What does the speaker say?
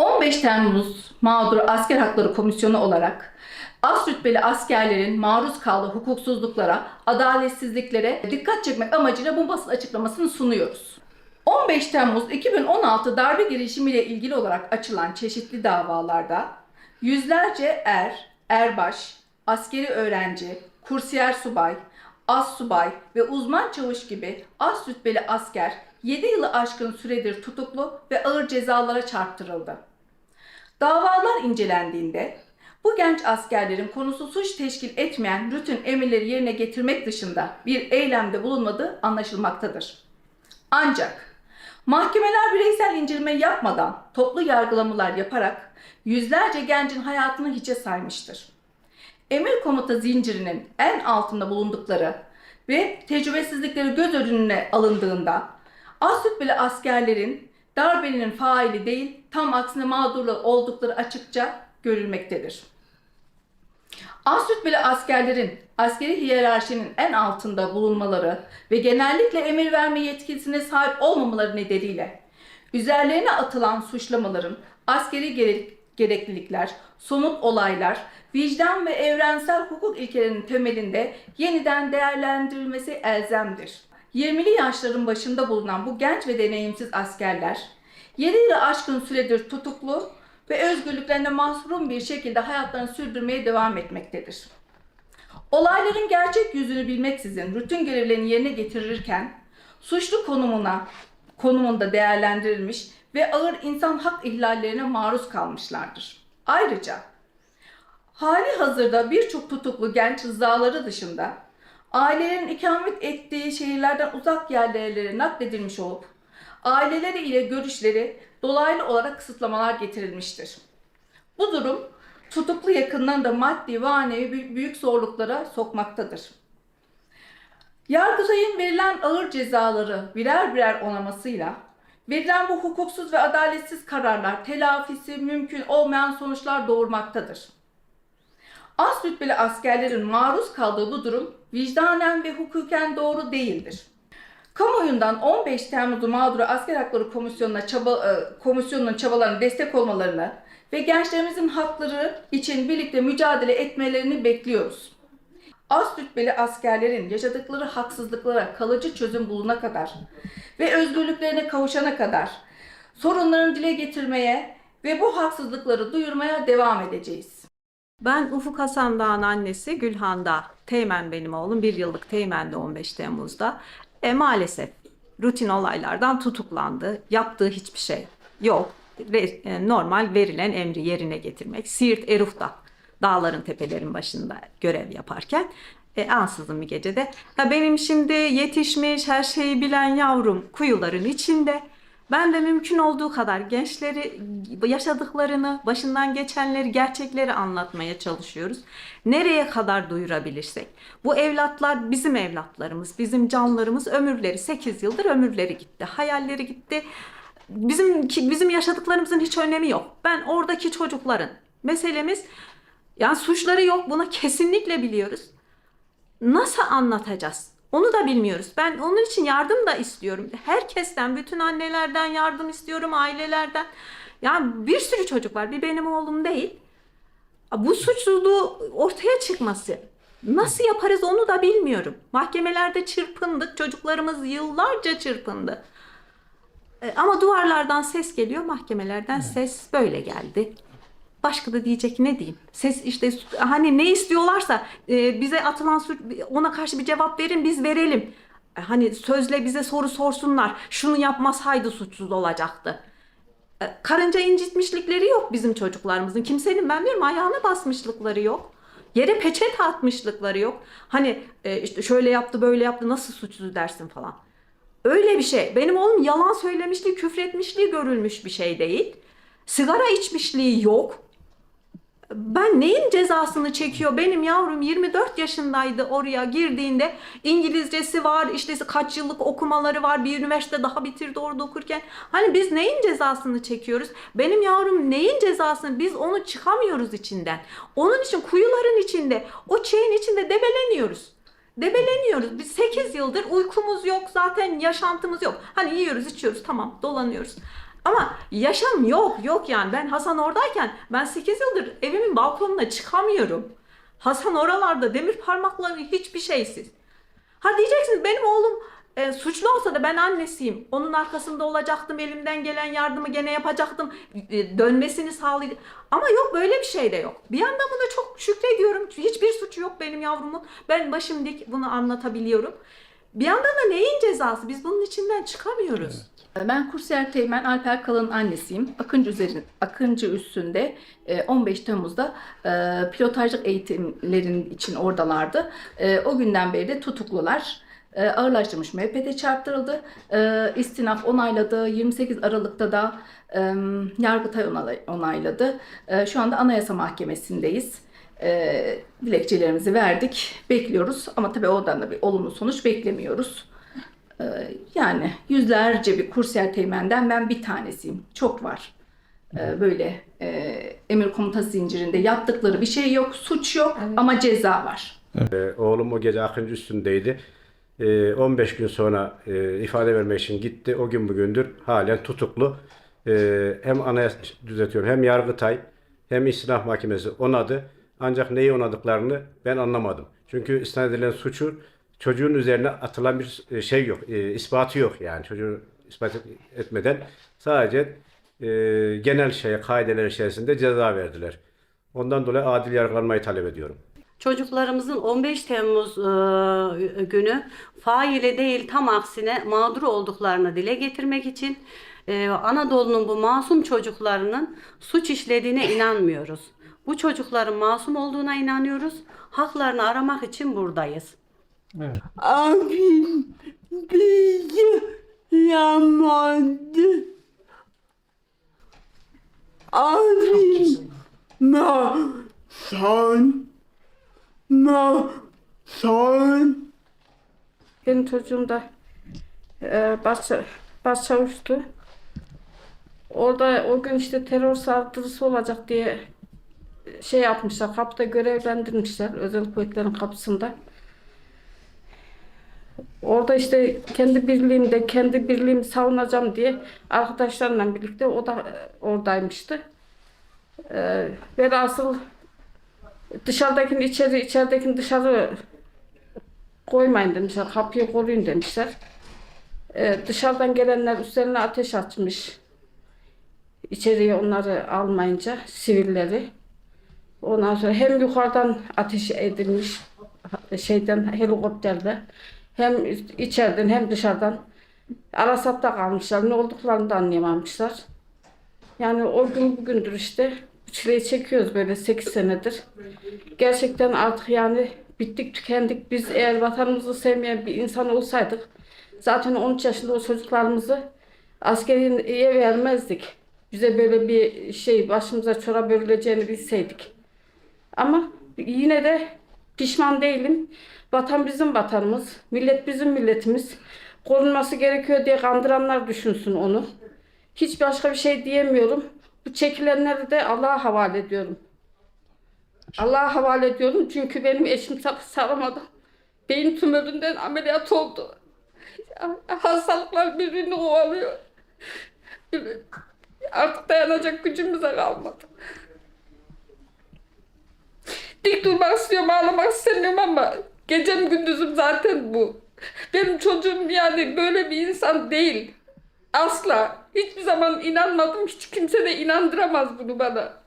15 Temmuz Mağdur Asker Hakları Komisyonu olarak az rütbeli askerlerin maruz kaldığı hukuksuzluklara, adaletsizliklere dikkat çekmek amacıyla bu basın açıklamasını sunuyoruz. 15 Temmuz 2016 darbe girişimiyle ilgili olarak açılan çeşitli davalarda yüzlerce er, erbaş, askeri öğrenci, kursiyer subay, az subay ve uzman çavuş gibi az rütbeli asker 7 yılı aşkın süredir tutuklu ve ağır cezalara çarptırıldı. Davalar incelendiğinde bu genç askerlerin konusu suç teşkil etmeyen rutin emirleri yerine getirmek dışında bir eylemde bulunmadığı anlaşılmaktadır. Ancak mahkemeler bireysel inceleme yapmadan toplu yargılamalar yaparak yüzlerce gencin hayatını hiçe saymıştır. Emir komuta zincirinin en altında bulundukları ve tecrübesizlikleri göz önüne alındığında az rütbeli askerlerin darbenin faili değil tam aksine mağdurlu oldukları açıkça görülmektedir. Az rütbeli askerlerin askeri hiyerarşinin en altında bulunmaları ve genellikle emir verme yetkisine sahip olmamaları nedeniyle üzerlerine atılan suçlamaların askeri gerek- gereklilikler, somut olaylar, vicdan ve evrensel hukuk ilkelerinin temelinde yeniden değerlendirilmesi elzemdir. 20'li yaşların başında bulunan bu genç ve deneyimsiz askerler 7 yılı aşkın süredir tutuklu ve özgürlüklerine mahrum bir şekilde hayatlarını sürdürmeye devam etmektedir. Olayların gerçek yüzünü bilmeksizin rutin görevlerini yerine getirirken suçlu konumuna konumunda değerlendirilmiş ve ağır insan hak ihlallerine maruz kalmışlardır. Ayrıca hali hazırda birçok tutuklu genç rızaları dışında ailelerin ikamet ettiği şehirlerden uzak yerlere nakledilmiş olup aileleri ile görüşleri dolaylı olarak kısıtlamalar getirilmiştir. Bu durum tutuklu yakınlarını da maddi ve manevi büyük- zorluklara sokmaktadır. Yargıtay'ın verilen ağır cezaları birer birer onamasıyla verilen bu hukuksuz ve adaletsiz kararlar telafisi mümkün olmayan sonuçlar doğurmaktadır. Az rütbeli askerlerin maruz kaldığı bu durum vicdanen ve hukuken doğru değildir. Kamuoyundan 15 Temmuz'u mağduru Asker Hakları Komisyonu'na çaba, e, komisyonunun çabalarına destek olmalarını ve gençlerimizin hakları için birlikte mücadele etmelerini bekliyoruz. Az rütbeli askerlerin yaşadıkları haksızlıklara kalıcı çözüm buluna kadar ve özgürlüklerine kavuşana kadar sorunlarını dile getirmeye ve bu haksızlıkları duyurmaya devam edeceğiz. Ben Ufuk Hasan Dağ'ın annesi Gülhan Dağ. Teğmen benim oğlum. Bir yıllık teğmendi 15 Temmuz'da. E, maalesef rutin olaylardan tutuklandı. Yaptığı hiçbir şey yok. Ve, e, normal verilen emri yerine getirmek. Siirt Eruf'ta dağların tepelerin başında görev yaparken e, ansızın bir gecede ya benim şimdi yetişmiş her şeyi bilen yavrum kuyuların içinde ben de mümkün olduğu kadar gençleri yaşadıklarını, başından geçenleri, gerçekleri anlatmaya çalışıyoruz. Nereye kadar duyurabilirsek. Bu evlatlar bizim evlatlarımız, bizim canlarımız, ömürleri 8 yıldır ömürleri gitti, hayalleri gitti. Bizim bizim yaşadıklarımızın hiç önemi yok. Ben oradaki çocukların meselemiz yani suçları yok buna kesinlikle biliyoruz. Nasıl anlatacağız? Onu da bilmiyoruz. Ben onun için yardım da istiyorum. Herkesten, bütün annelerden yardım istiyorum, ailelerden. Yani bir sürü çocuk var. Bir benim oğlum değil. Bu suçluluğu ortaya çıkması. Nasıl yaparız onu da bilmiyorum. Mahkemelerde çırpındık. Çocuklarımız yıllarca çırpındı. E, Ama duvarlardan ses geliyor, mahkemelerden ses böyle geldi. Başka da diyecek ne diyeyim? Ses işte hani ne istiyorlarsa e, bize atılan suç ona karşı bir cevap verin biz verelim. E, Hani sözle bize soru sorsunlar. Şunu yapmasaydı suçsuz olacaktı. E, Karınca incitmişlikleri yok bizim çocuklarımızın. Kimsenin ben bilmiyorum ayağına basmışlıkları yok. Yere peçete atmışlıkları yok. Hani e, işte şöyle yaptı böyle yaptı nasıl suçsuz dersin falan. Öyle bir şey. Benim oğlum yalan söylemişliği, küfretmişliği görülmüş bir şey değil. Sigara içmişliği yok. Ben neyin cezasını çekiyor? Benim yavrum 24 yaşındaydı oraya girdiğinde. İngilizcesi var, işte kaç yıllık okumaları var. Bir üniversite daha bitirdi orada okurken. Hani biz neyin cezasını çekiyoruz? Benim yavrum neyin cezasını? Biz onu çıkamıyoruz içinden. Onun için kuyuların içinde, o çiğin içinde debeleniyoruz. Debeleniyoruz. Biz 8 yıldır uykumuz yok zaten yaşantımız yok. Hani yiyoruz içiyoruz tamam dolanıyoruz. Ama yaşam yok yok yani ben Hasan oradayken ben 8 yıldır evimin balkonuna çıkamıyorum. Hasan oralarda demir parmakları hiçbir şeysiz. Ha diyeceksiniz benim oğlum e, suçlu olsa da ben annesiyim. Onun arkasında olacaktım. Elimden gelen yardımı gene yapacaktım. E, dönmesini sağlayacak. Ama yok böyle bir şey de yok. Bir yandan buna çok şükrediyorum. Hiçbir suçu yok benim yavrumun. Ben başım dik bunu anlatabiliyorum. Bir yandan da neyin cezası? Biz bunun içinden çıkamıyoruz. Ben kursiyer Teğmen Alper Kalın'ın annesiyim. Akıncı üzerin, Akıncı üstünde e, 15 Temmuz'da e, pilotajlık eğitimlerin için oradalardı. E, O günden beri de tutuklular. E, Ağırlaştırmış müebbete çarptırıldı. E, İstinaf onayladı. 28 Aralık'ta da e, Yargıtay onay- onayladı. E, Şu anda Anayasa Mahkemesi'ndeyiz. E, Dilekçelerimizi verdik. Bekliyoruz ama tabii oradan da bir olumlu sonuç beklemiyoruz. Ee, Yani yüzlerce bir kursiyer teğmenden ben bir tanesiyim. Çok var. Ee, Böyle e, emir komuta zincirinde yaptıkları bir şey yok, suç yok ama ceza var. Ee, Oğlum o gece Akıncı üstündeydi. Ee, 15 gün sonra e, ifade vermek için gitti. O gün bugündür halen tutuklu. Hem anayasa düzeltiyorum hem Yargıtay hem İstinaf Mahkemesi onadı. Ancak neyi onadıklarını ben anlamadım. Çünkü isnat edilen suçu çocuğun üzerine atılan bir e, şey yok. e, ispatı yok yani. Çocuğu ispat et- etmeden sadece e, genel şeye, kaideler içerisinde ceza verdiler. Ondan dolayı adil yargılanmayı talep ediyorum. Çocuklarımızın 15 Temmuz e, günü faile değil tam aksine mağdur olduklarını dile getirmek için e, Anadolu'nun bu masum çocuklarının suç işlediğine inanmıyoruz. Bu çocukların masum olduğuna inanıyoruz. Haklarını aramak için buradayız. Abim bizi yamadı. Abim ma son ma son Benim çocuğum da e, baş, başçavuştu. Orada o gün işte terör saldırısı olacak diye şey yapmışlar. Kapıda görevlendirmişler özel kuvvetlerin kapısında. Orada işte kendi birliğimde, kendi birliğimi savunacağım diye arkadaşlarla birlikte o da e, oradaymıştı. E, velhasıl dışarıdakini içeri, içeridekini dışarı koymayın demişler, kapıyı koruyun demişler. Ee, dışarıdan gelenler üstlerine ateş açmış. İçeriye onları almayınca sivilleri. Ondan sonra hem yukarıdan ateş edilmiş şeyden helikopterde hem içeriden hem dışarıdan Arasat'ta kalmışlar. Ne olduklarını da anlayamamışlar. Yani o gün bugündür işte bu çileyi çekiyoruz böyle 8 senedir. Gerçekten artık yani bittik tükendik. Biz eğer vatanımızı sevmeyen bir insan olsaydık zaten 13 yaşında o çocuklarımızı askeriye vermezdik. Bize böyle bir şey başımıza çorap örüleceğini bilseydik. Ama yine de pişman değilim. Vatan bizim vatanımız. Millet bizim milletimiz. Korunması gerekiyor diye kandıranlar düşünsün onu. Hiç başka bir şey diyemiyorum. Bu çekilenleri de Allah'a havale ediyorum. Allah'a havale ediyorum çünkü benim eşim saramadı. Beyin tümöründen ameliyat oldu. Hastalıklar birbirini kovalıyor. Artık dayanacak gücümüze kalmadı. Dik durmak istiyorum, ağlamak istemiyorum ama gecem gündüzüm zaten bu. Benim çocuğum yani böyle bir insan değil. Asla. Hiçbir zaman inanmadım. Hiç kimse de inandıramaz bunu bana.